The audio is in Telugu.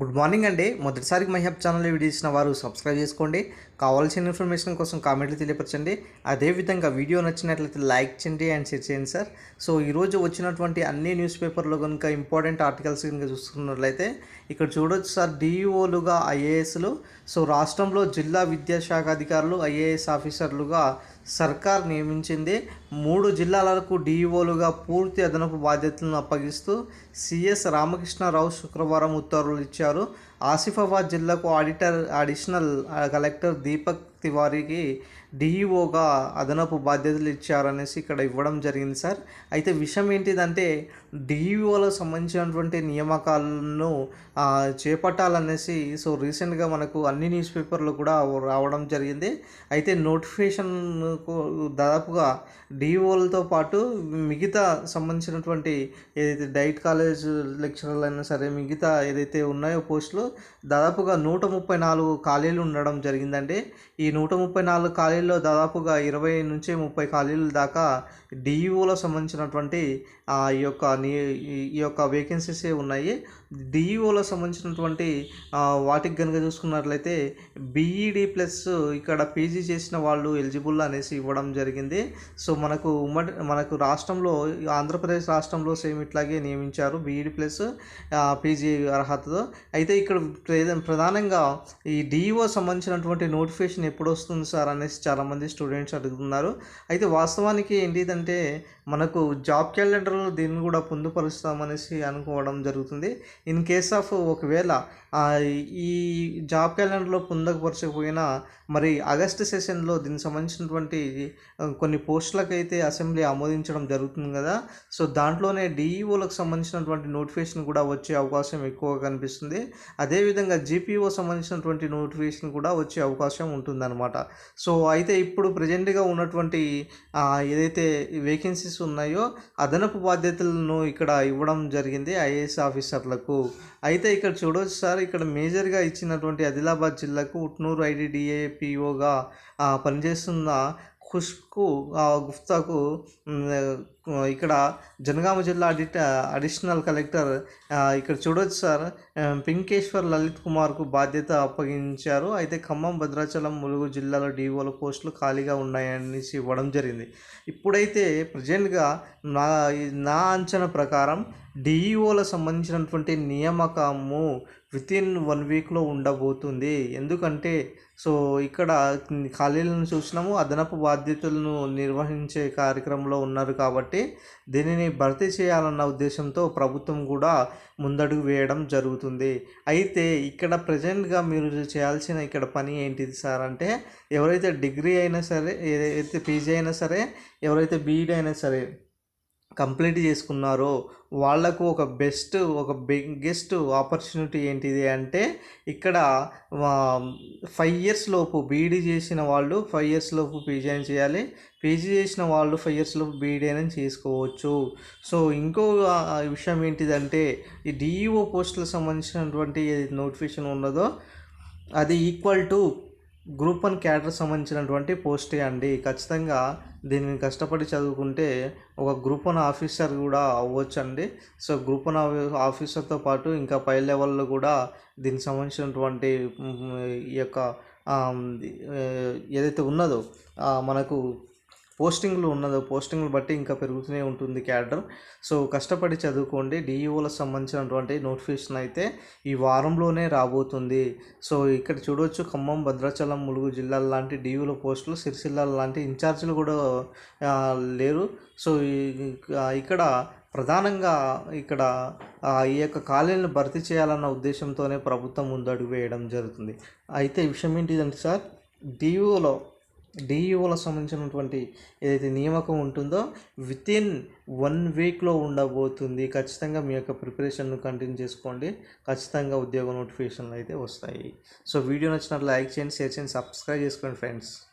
గుడ్ మార్నింగ్ అండి. మొదటిసారికి మహబ్ హబ్ ఛానల్ వీడియో ఇచ్చిన వారు సబ్స్క్రైబ్ చేసుకోండి. కావాల్సిన ఇన్ఫర్మేషన్ కోసం కామెంట్లు తెలియపరచండి. అదేవిధంగా వీడియో నచ్చినట్లయితే లైక్ చేయండి అండ్ షేర్ చేయండి సార్. సో ఈరోజు వచ్చినటువంటి అన్ని న్యూస్ పేపర్లో కనుక ఇంపార్టెంట్ ఆర్టికల్స్ కనుక చూసుకున్నట్లయితే ఇక్కడ చూడొచ్చు సార్ డిఈఓలుగా ఐఏఎస్లు సో రాష్ట్రంలో జిల్లా విద్యాశాఖ అధికారులు ఐఏఎస్ ఆఫీసర్లుగా సర్కార్ నియమించింది. మూడు జిల్లాలకు డిఈఓలుగా పూర్తి అదనపు బాధ్యతలను అప్పగిస్తూ సిఎస్ రామకృష్ణారావు శుక్రవారం ఉత్తర్వులు ఇచ్చారు. ఆసిఫాబాద్ జిల్లాకు ఆడిటర్ అడిషనల్ కలెక్టర్ దీపక్ తివారీకి డిఈఓగా అదనపు బాధ్యతలు ఇచ్చారనేసి ఇక్కడ ఇవ్వడం జరిగింది సార్. అయితే విషయం ఏంటిదంటే డిఈఓలకు సంబంధించినటువంటి నియామకాలను చేపట్టాలనేసి సో రీసెంట్గా మనకు అన్ని న్యూస్ పేపర్లు కూడా రావడం జరిగింది. అయితే నోటిఫికేషన్ దాదాపుగా డిఓలతో పాటు మిగతా సంబంధించినటువంటి ఏదైతే డైట్ కాలేజ్ లెక్చరర్లు అయినా సరే మిగతా ఏదైతే ఉన్నాయో పోస్టులు దాదాపుగా నూట ముప్పై నాలుగు ఖాళీలు ఉండడం జరిగిందండి. ఈ నూట ముప్పై నాలుగు ఖాళీల్లో దాదాపుగా ఇరవై నుంచి ముప్పై ఖాళీల దాకా డిఈఓలో సంబంధించినటువంటి ఈ యొక్క ఈ- యొక్క వేకెన్సీస్ ఉన్నాయి. డిఈఓలో సంబంధించినటువంటి వాటికి కనుక చూసుకున్నట్లయితే బీఈడి ప్లస్ ఇక్కడ పీజీ చేసిన వాళ్ళు ఎలిజిబుల్ అనేసి ఇవ్వడం జరిగింది. సో మనకు ఉమ్మడి మనకు రాష్ట్రంలో ఆంధ్రప్రదేశ్ రాష్ట్రంలో సేమ్ ఇట్లాగే నియమించారు. బీఈడి ప్లస్ పీజీ అర్హతతో. అయితే ఇక్కడ ప్రధానంగా ఈ డిఈఓ సంబంధించినటువంటి నోటిఫికేషన్ ఎప్పుడు వస్తుంది సార్ అనేసి చాలామంది స్టూడెంట్స్ అడుగుతున్నారు. అయితే వాస్తవానికి ఏంటిదంటే మనకు జాబ్ క్యాలెండర్లో దీన్ని కూడా పొందుపరుస్తామనేసి అనుకోవడం జరుగుతుంది. ఇన్ కేస్ ఆఫ్ ఒకవేళ ఈ జాబ్ క్యాలెండర్లో పొందకపరచకపోయినా మరి ఆగస్ట్ సెషన్లో దీనికి సంబంధించినటువంటి కొన్ని పోస్టులకు అయితే అసెంబ్లీ ఆమోదించడం జరుగుతుంది కదా సో దాంట్లోనే డిఈఓలకు సంబంధించినటువంటి నోటిఫికేషన్ కూడా వచ్చే అవకాశం ఎక్కువగా కనిపిస్తుంది. అదేవిధంగా జీపీఓ సంబంధించినటువంటి నోటిఫికేషన్ కూడా వచ్చే అవకాశం ఉంటుందన్నమాట. సో అయితే ఇప్పుడు ప్రజెంట్గా ఉన్నటువంటి ఏదైతే వేకెన్సీస్ ఉన్నాయో అదనపు బాధ్యతలను ఇక్కడ ఇవ్వడం జరిగింది ఐఏఎస్ ఆఫీసర్లకు. అయితే ఇక్కడ చూడవచ్చు సార్ ఇక్కడ మేజర్గా ఇచ్చినటువంటి ఆదిలాబాద్ జిల్లాకు ఉట్నూరు ఐడిడిఏపిఓగా పనిచేస్తున్న ఖుష్కు ఆ, గుప్తాకు ఇక్కడ జనగామ జిల్లా అడిట అడిషనల్ కలెక్టర్ ఇక్కడ చూడొచ్చు సార్. పింకేశ్వర్ లలిత్ కుమార్కు బాధ్యత అప్పగించారు. అయితే ఖమ్మం భద్రాచలం ములుగు జిల్లాలో డిఓల పోస్టులు ఖాళీగా ఉన్నాయనేసి ఇవ్వడం జరిగింది. ఇప్పుడైతే ప్రజెంట్గా నా నా అంచనా ప్రకారం డిఈఓల సంబంధించినటువంటి నియామకము వితిన్ వన్ వీక్లో ఉండబోతుంది. ఎందుకంటే సో ఇక్కడ ఖాళీలను చూసినాము. అదనపు బాధ్యతలను నిర్వహించే కార్యక్రమంలో ఉన్నారు కాబట్టి దీనిని భర్తీ చేయాలన్న ఉద్దేశంతో ప్రభుత్వం కూడా ముందడుగు వేయడం జరుగుతుంది. అయితే ఇక్కడ ప్రజెంట్గా మీరు చేయాల్సిన ఇక్కడ పని ఏంటిది సార్ అంటే ఎవరైతే డిగ్రీ అయినా సరే ఏదైతే పీజీ అయినా సరే ఎవరైతే బీఈడీ అయినా సరే కంప్లీట్ చేసుకున్నారో వాళ్ళకు ఒక బెస్ట్ ఒక బిగ్గెస్ట్ ఆపర్చునిటీ ఏంటిది అంటే ఇక్కడ ఫైవ్ ఇయర్స్ లోపు బీఈడీ చేసిన వాళ్ళు ఫైవ్ ఇయర్స్ లోపు పీజీ అని చేయాలి. పీజీ చేసిన వాళ్ళు ఫైవ్ ఇయర్స్ లోపు బీఈడీ అని చేసుకోవచ్చు. సో ఇంకో విషయం ఏంటిదంటే ఈ డిఈఓ పోస్టులకు సంబంధించినటువంటి నోటిఫికేషన్ ఉన్నదో అది equal to group one cadre సంబంధించినటువంటి పోస్టే అండి. ఖచ్చితంగా దీనిని కష్టపడి చదువుకుంటే ఒక గ్రూప్ వన్ ఆఫీసర్ కూడా అవ్వచ్చు అండి సో గ్రూప్ వన్ ఆఫీసర్తో పాటు ఇంకా పై లెవెల్లో కూడా దీనికి సంబంధించినటువంటి ఈ యొక్క ఏదైతే ఉన్నదో మనకు పోస్టింగ్లు ఉన్నదో పోస్టింగ్లు బట్టి ఇంకా పెరుగుతూనే ఉంటుంది క్యాడర్. సో కష్టపడి చదువుకోండి. డిఈఓలకు సంబంధించినటువంటి నోటిఫికేషన్ అయితే ఈ వారంలోనే రాబోతుంది. సో ఇక్కడ చూడవచ్చు ఖమ్మం భద్రాచలం ములుగు జిల్లాల లాంటి డిఈఓల పోస్టులు సిరిసిల్ల లాంటి ఇన్ఛార్జీలు కూడా లేరు. సో ఇక్కడ ప్రధానంగా ఇక్కడ ఈ యొక్క ఖాళీలను భర్తీ చేయాలన్న ఉద్దేశంతోనే ప్రభుత్వం ముందడుగు వేయడం జరుగుతుంది. అయితే విషయం ఏంటిదంటే సార్ డిఈఓలో డిఈఓలకు సంబంధించినటువంటి ఏదైతే నియామకం ఉంటుందో వితిన్ వన్ వీక్లో ఉండబోతుంది. ఖచ్చితంగా మీ యొక్క ప్రిపరేషన్ను కంటిన్యూ చేసుకోండి. ఖచ్చితంగా ఉద్యోగ నోటిఫికేషన్లు అయితే వస్తాయి. సో వీడియో నచ్చినట్లు లైక్ చేయండి షేర్ చేయండి సబ్స్క్రైబ్ చేసుకోండి ఫ్రెండ్స్